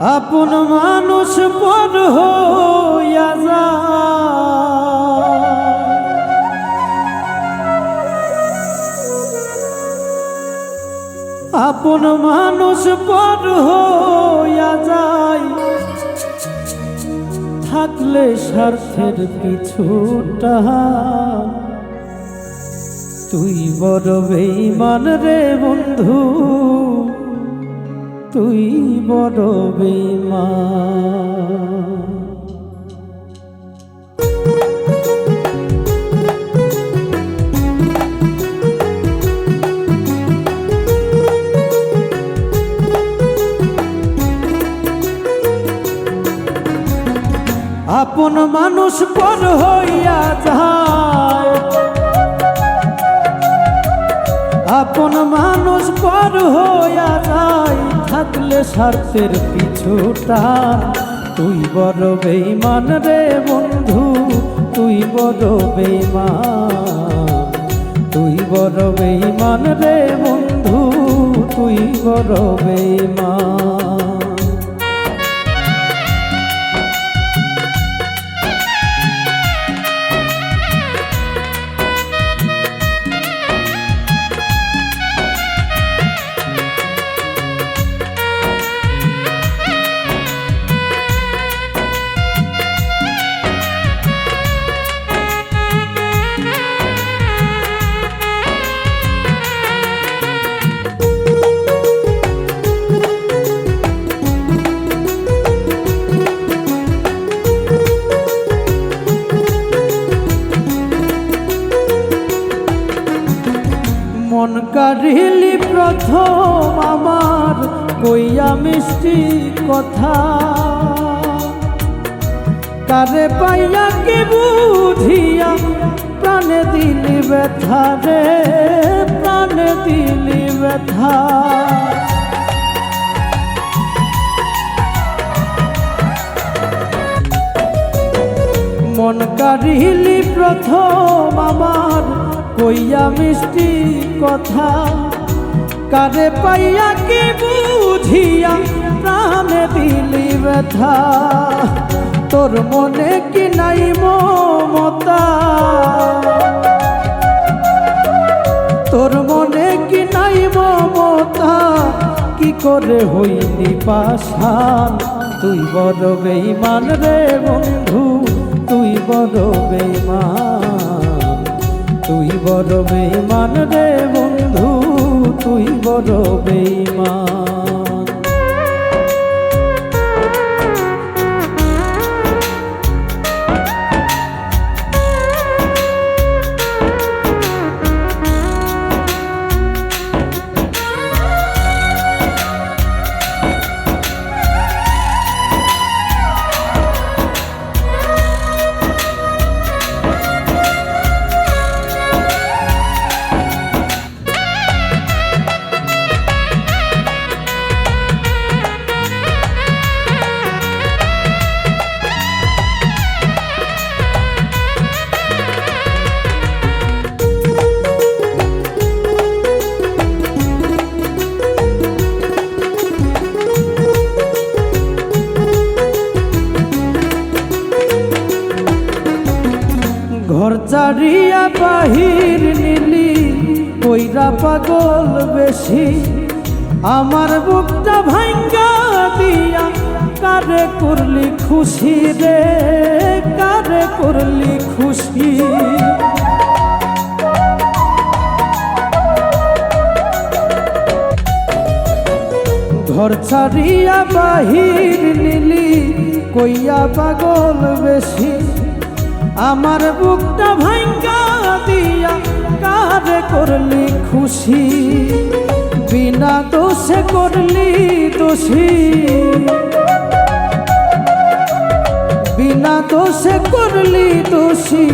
আপন মানুষ পর আপন মানুষ পর হইয়া যায় থাকলে স্বার্থের পিছুটা তুই বড় বেইমান রে বন্ধু। তুই বড় বেইমান। আপন মানুষ পর হইয়া যায়। আপন মানুষ পর হইয়া যায়, থাকলে স্বার্থের পিছুটা তুই বড় বেইমান রে বন্ধু, তুই বড় বেইমান তুই বড় বেইমান রে বন্ধু, তুই বড় বেইমান প্রথম আমার, কইয়া মিষ্টি কথা। কারে পাইয়া কি বুঝিয়া প্রাণে দিলি ব্যথা রে, প্রাণে দিলি ব্যথা। মন কারিলি প্রথম আমার, কইয়া মিষ্টি কথা। কারে পাইয়া কি বুঝিয়া প্রাণে দিলি ব্যথা? তোর মনে কি নাই মমতা? তোর মনে কি নাই মমতা? কি করে হইনি পাশান তুই বড় বেইমান রে বন্ধু, তুই বড় বেইমান তুই বড় বেইমান রে বন্ধু। তুই বড় বেইমান চারিয়া বাহির নিলি, কইরা পাগল বেশি। আমার বুকটা ভাঙ্গা দিয়া কারে করলি খুশি রে, কারে করলি খুশি? ঘর ছাড়িয়া বাহির নিলি, কইয়া পাগল বেশি। আমার বুকটা ভাঙ্গা দিয়া কারে করলি খুশি, বিনা দোষে করলি দোষী। বিনা দোষে করলি দোষী,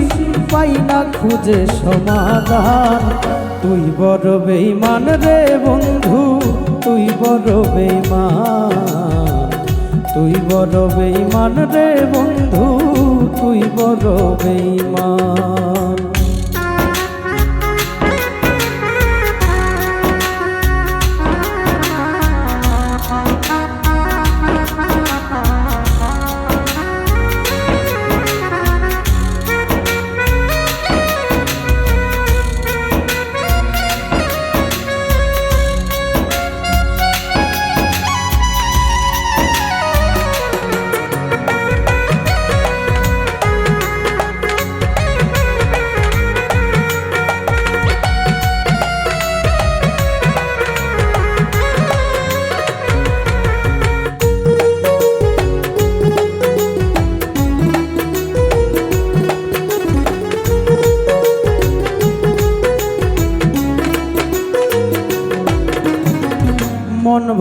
পাই না খুঁজে সমাধান। তুই বড় বেইমান রে বন্ধু, তুই বড় বেইমান তুই বড় বেইমান রে বন্ধু, তুই বড় বেইমান।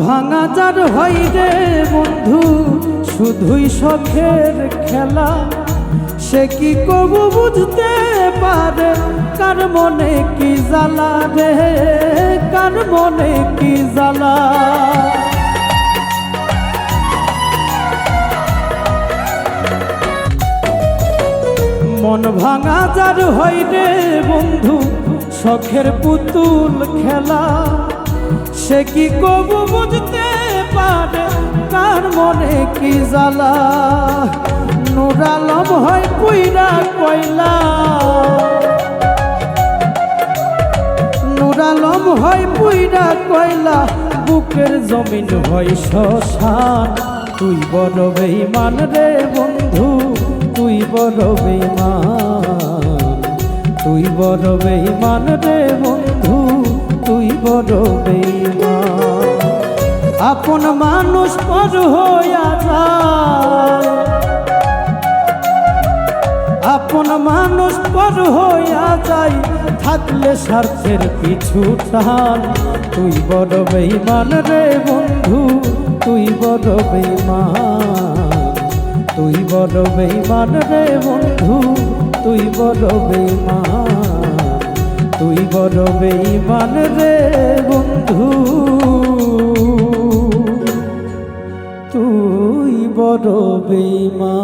ভাঙা যার হয় রে বন্ধু, শুধুই শখের খেলা। সে কি কবু বুঝতে পারে, কার মনে কি জ্বালা রে? কার মনে কি জ্বালা? মন ভাঙা যার হয় রে বন্ধু, শখের পুতুল খেলা। সে কি কবু বুঝতে পারে? কার মনে কি জ্বালা? নুরালম হয় পুইরা কয়লা নুরালম হয় পুইরা কয়লা বুকের জমিন হয় শ্মশান তুই বড় বেইমান রে বন্ধু, তুই বড় বেইমান তুই বড় বেইমান রে বন্ধু, তুই বড় বেইমান আপন মানুষ পর হইয়া যায়। আপন মানুষ পর হইয়া যায়, থাকলে স্বার্থের পিছু টান। তুই বড় বেইমান রে বন্ধু, তুই বড় বেইমান তুই বড় বেইমান রে বন্ধু, তুই বড় বেইমান তুই বড় বেইমান রে বন্ধু। বড় বেমা